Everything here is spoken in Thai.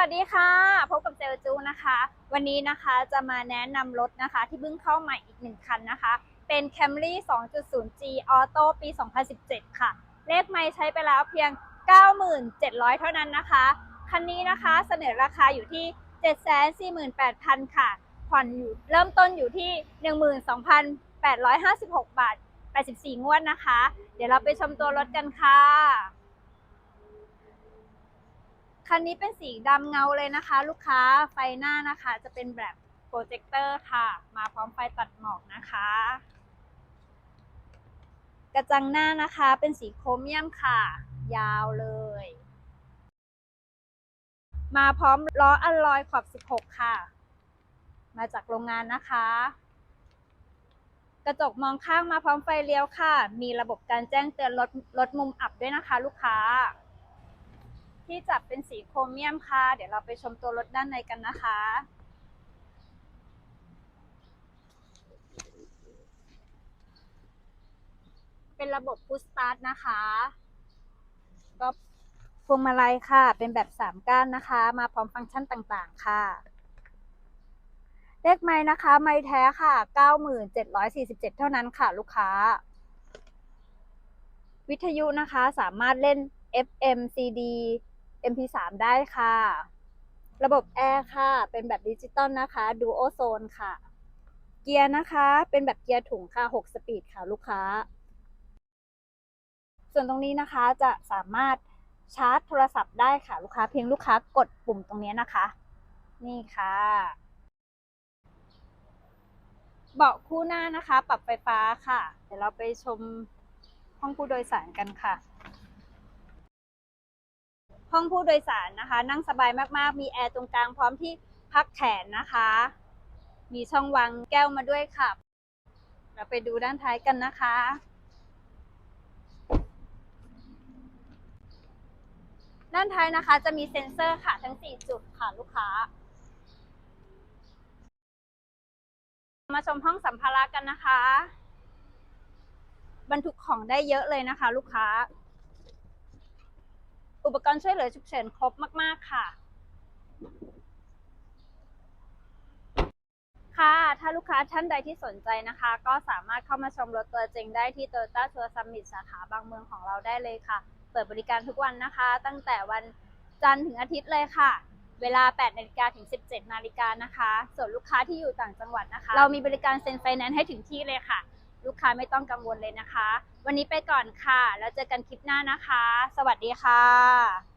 วัสดีค่ะ พบกับเซลจูนะคะ วันนี้นะคะจะมาแนะนำรถนะคะ ที่เพิ่งเข้าใหม่อีกหนึ่งคันนะคะ เป็น Camry 2.0G Auto ปี 2017 ค่ะ เลขไม่ใช้ไปแล้วเพียง 97,000เท่านั้นนะคะ คันนี้นะคะเสนอราคาอยู่ที่ 748,000 ค่ะ ผ่อนอยู่เริ่มต้นอยู่ที่ 12,856 บาท 84 งวดนะคะ เดี๋ยวเราไปชมตัวรถกันค่ะ คันนี้เป็นสีดำเงาเลยนะคะ ลูกค้าไฟหน้านะคะ จะเป็นแบบโปรเจคเตอร์ค่ะ มาพร้อมไฟตัดหมอกนะคะ กระจังหน้านะคะเป็นสีโครเมียมค่ะ ยาวเลย มาพร้อมล้ออัลลอยขอบ 16 ค่ะ มาจากโรงงานนะคะ กระจกมองข้างมาพร้อมไฟเลี้ยวค่ะ มีระบบการแจ้งเตือนรถรถมุมอับด้วยนะคะ ลูกค้า ที่จับเป็นสีโครเมียมค่ะ เดี๋ยวเราไปชมตัวรถด้านในกันนะคะ เป็นระบบพุชสตาร์ทนะคะ ก็พวงมาลัยค่ะ เป็นแบบสามก้านนะคะ มาพร้อมฟังก์ชันต่างๆค่ะ เลขไม้นะคะ ไม้แท้ค่ะ 9747 เท่านั้นค่ะลูกค้า วิทยุนะคะสามารถเล่น FM CD MP3 ได้ค่ะ ระบบแอร์ค่ะ เป็นแบบดิจิตอลนะคะ Duo Zone ค่ะ เกียร์นะคะ เป็นแบบเกียร์ถุงค่ะ 6 สปีดค่ะลูกค้า ส่วนตรงนี้นะคะจะสามารถชาร์จโทรศัพท์ได้ค่ะลูกค้าเพียงลูกค้ากดปุ่มตรงนี้นะคะ นี่ค่ะเบาะคู่หน้านะคะ ปรับไฟฟ้าค่ะ เดี๋ยวเราไปชมห้องผู้โดยสารกันค่ะ ห้องผู้โดยสารนะคะ นั่งสบายมากๆ มีแอร์ตรงกลางพร้อมที่พักแขนนะคะ มีช่องวางแก้วมาด้วยค่ะ เราไปดูด้านท้ายกันนะคะ ด้านท้ายนะคะจะมีเซ็นเซอร์ค่ะทั้ง 4 จุดค่ะลูกค้า มาชมห้องสัมภาระกันนะคะ บรรทุกของได้เยอะเลยนะคะ ลูกค้า อุปกรณ์ช่วยเหลือฉุกเฉินครบมาก ๆ ค่ะ ค่ะ ถ้าลูกค้าท่านใดที่สนใจนะคะ ก็สามารถเข้ามาชมรถตัวจริงได้ที่ Toyota Tour Summit สาขาบางเมืองของเราได้เลยค่ะ เปิดบริการทุกวันนะคะ ตั้งแต่วันจันทร์ถึงอาทิตย์เลยค่ะ เวลา 8 นาฬิกาถึง 17 นาฬิกานะคะ ส่วนลูกค้าที่อยู่ต่างจังหวัดนะคะ เรามีบริการเซ็นไฟแนนซ์ให้ถึงที่เลยค่ะ ลูกค้าไม่ต้องกังวลเลยนะคะ วันนี้ไปก่อนค่ะ แล้วเจอกันคลิปหน้านะคะ สวัสดีค่ะ